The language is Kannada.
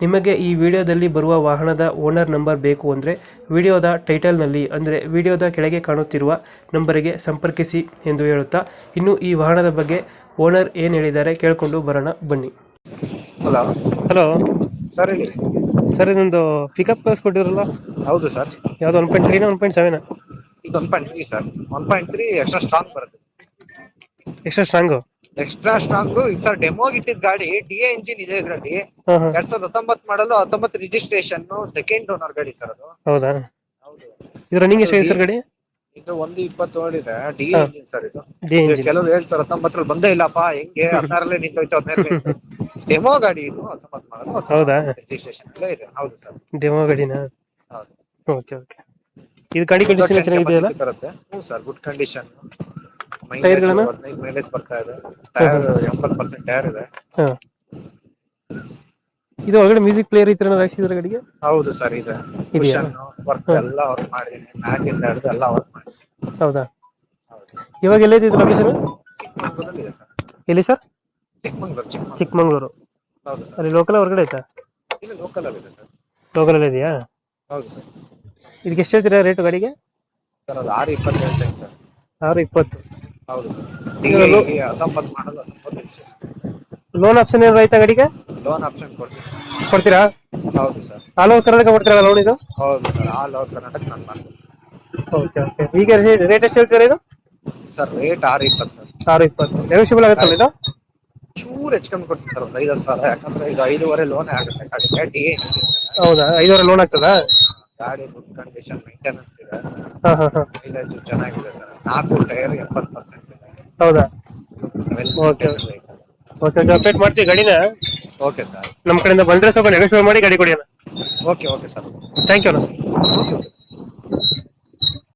ನಿಮಗೆ ಈ ವಿಡಿಯೋದಲ್ಲಿ ಬರುವ ವಾಹನದ ಓನರ್ ನಂಬರ್ ಬೇಕು ಅಂದರೆ ವಿಡಿಯೋದ ಟೈಟಲ್ನಲ್ಲಿ ಅಂದರೆ ವಿಡಿಯೋದ ಕೆಳಗೆ ಕಾಣುತ್ತಿರುವ ನಂಬರಿಗೆ ಸಂಪರ್ಕಿಸಿ ಎಂದು ಹೇಳುತ್ತಾ ಇನ್ನು ಈ ವಾಹನದ ಬಗ್ಗೆ ಓನರ್ ಏನು ಹೇಳಿದ್ದಾರೆ ಕೇಳಿಕೊಂಡು ಬರೋಣ ಬನ್ನಿ. ಹಲೋ. ಹಲೋ. ಸರ್ ಹೇಳಿ. ಸರ್ ಇದೊಂದು ಪಿಕಪ್ ಕಳಿಸ್ಕೊಟ್ಟಿರಲ್ಲ ಹೌದು ಸರ್. ಯಾವ್ದು ಒನ್ ಪಾಯಿಂಟ್ ತ್ರೀನ ಒನ್ ಪಾಯಿಂಟ್ ಸೆವೆನ್ ಇದು one point three sir. One point three extra strong ಬರುತ್ತೆ. Extra strong extra strong sir demo ಇಟ್ಟಿದ್ ಗಾಡಿ ಡಿ ಎ ಇಂಜಿನ್ ಇದೆ ಇದರಲ್ಲಿ. ಎರಡ್ ಸಾವಿರದ ಹತ್ತೊಂಬತ್ ಮಾಡಲು ಹತ್ತೊಂಬತ್ತು ರಿಜಿಸ್ಟ್ರೇಷನ್ ಸೆಕೆಂಡ್ ಓನರ್ ಗಾಡಿ ಸರ್ ಅದು. ಹೌದಾ? ಹೌದು. ಇದು ರನ್ನಿಂಗ್ ಸರ್ ಗಾಡಿ? ಇದು ಒಂದು ಇಪ್ಪತ್ತು ಓಡಿದೆ ಡಿ ಎ ಇಂಜಿನ್ ಸರ್ ಇದು. ಇದು ಕೆಲವರು ಹೇಳ್ತಾರೆ ಹತ್ತೊಂಬತ್ತರಲ್ಲಿ ಬಂದೇ ಇಲ್ಲಪ್ಪ ಹೆಂಗೆ? ಹದಿನಾರಲ್ಲೇ ನಿಂತೋಯ್ತು ಹದಿನೈದು ಡೆಮೋ ಗಾಡಿ ಇದು ಹತ್ತೊಂಬತ್ತು ಮಾಡಲು ಹೌದಾ? ರಿಜಿಸ್ಟ್ರೇಷನ್ ಇದೆ. ಹೌದು ಸರ್. ಡೆಮೋ ಗಾಡಿನ? ಹೌದು. Okay okay. ಇದು ಗಾಡಿ ಕಂಡೀಷನ್ ಚೆನ್ನಾಗಿದೆ ಅಲ್ಲ ಹ್ಞೂ ಸರ್ ಗುಡ್ ಕಂಡೀಷನ್ ಟೈರ್ಗಳನ್ನ? ಗಳನ್ನ? ಮೈಲೇಜ್ ಬರ್ತಾ ಇದೆ. ಟೈರ್ ಎಂಬತ್ತು ಪರ್ಸೆಂಟ್ ಟೈರ್ ಇದೆ. ಹಾಂ. ಇದು ಒಳಗಡೆ ಮ್ಯೂಸಿಕ್ ಪ್ಲೇಯರ್ ಈ ಥರ ಹಾಕ್ಸಿದ್ರೆ ಗಾಡಿಗೆ? ಹೌದು ಸರ್ ಇದೆ. ಇದೆಯಾ? ವರ್ಕ್. ಎಲ್ಲ ವರ್ಕ್ ಮಾಡಿದೀನಿ ಇಂದ ಹಿಡಿದು ಎಲ್ಲ ವರ್ಕ್ ಮಾಡಿ ಹೌದಾ? ಇವಾಗ ಎಲ್ಲಿದೆ ಇದು ಲೊಕೇಶನ್ ಚಿಕ್ಕಮಂಗ್ಳೂರಲ್ಲಿ ಇದೆ ಸರ್. ಎಲ್ಲಿ ಸರ್? ಚಿಕ್ಕಮಂಗ್ಳೂರು ಚಿಕ್ಕಮಂಗ್ಳೂರು. ಹೌದು ಸರ್. ಅಲ್ಲಿ ಲೋಕಲ್ ಹೊರಗಡೆ ಆಯ್ತಾ? ಇಲ್ಲ ಲೋಕಲ್ ಅಲ್ಲಿ ಇದೆ ಸರ್. ಲೋಕಲಲ್ಲಿ ಇದೆಯಾ? ಹೌದು ಸರ್. ಇದಕ್ಕೆ ಎಷ್ಟು ಹೇಳ್ತೀರಾ ರೇಟ್ ಗಾಡಿಗೆ? ಸರ್ ಅದು ಆರು ಇಪ್ಪತ್ತು ಹೇಳ್ತೇನೆ ಸರ್. ಆರು ಇಪ್ಪತ್ತು. ಹೌದು. ಮಾಡಲ್ಲ ಹತ್ತೊಂಬತ್ತು ಮಾಡಲು ಹತ್ತೊಂಬತ್ತು ಲೋನ್ ಆಪ್ಷನ್ ಏನು ರೈತ ಗಾಡಿಗೆ? ಲೋನ್ ಆಪ್ಷನ್ ಕೊಡ್ತೀನಿ. ಕೊಡ್ತೀರಾ? ಹೌದು ಸರ್. ಆಲ್ ಓವರ್ ಕರ್ನಾಟಕ ಕೊಡ್ತೀರಾ ಲೋನ್ ಇದು? ಹೌದು ಸರ್ ಆಲ್ ಓವರ್ ಕರ್ನಾಟಕ ನಾನು ಮಾಡ್ತೀನಿ. Okay okay. ಈಗ ರೇಟ್ ಎಷ್ಟು ಹೇಳ್ತೀರಾ ಇದು? ಸರ್ ರೇಟ್ ಆರು ಇಪ್ಪತ್ತು ಸರ್. ಆರು ಇಪ್ಪತ್ತು. ನೆಗೋಷಿಯಬಲ್ ಆಗುತ್ತಲ್ಲ ಇದು? ಚೂರು ಹೆಚ್ಚು ಕಮ್ಮಿ ಕೊಡ್ತೀನಿ ಸರ್ ಒಂದು ಐದು ಸಾವಿರ. ಯಾಕಂದ್ರೆ ಇದು ಐದೂವರೆ ಲೋನ್ ಆಗುತ್ತೆ ಗಾಡಿಗೆ ಡಿ ಹೌದಾ? ಐದೂವರೆ ಲೋನ್ ಆಗ್ತದಾ? ಗಾಡಿ ಗುಡ್ ಕಂಡೀಷನ್ ಮೇಂಟೆನೆನ್ಸ್ ಇದೆ. ಮೈಲೇಜ್ ಚೆನ್ನಾಗಿದೆ ಸರ್. ನಾಲ್ಕು ಟೈರ್ ಎಪ್ಪತ್ತು ಪರ್ಸೆಂಟ್ ಹೌದಾ? ಓಕೆ. Okay okay. ಅಪ್ಡೇಟ್ ಮಾಡ್ತೀವಿ ಗಾಡಿನ? Okay sir. ನಮ್ಮ ಕಡೆಯಿಂದ ಬಂದರೆ ಸ್ವಲ್ಪ ನೆಗೋಶಿಯೇಟ್ ಮಾಡಿ ಗಾಡಿ ಕೊಡಿ ಅಣ್ಣ. Okay okay sir. Thank you ಅಣ್ಣ. Okay okay.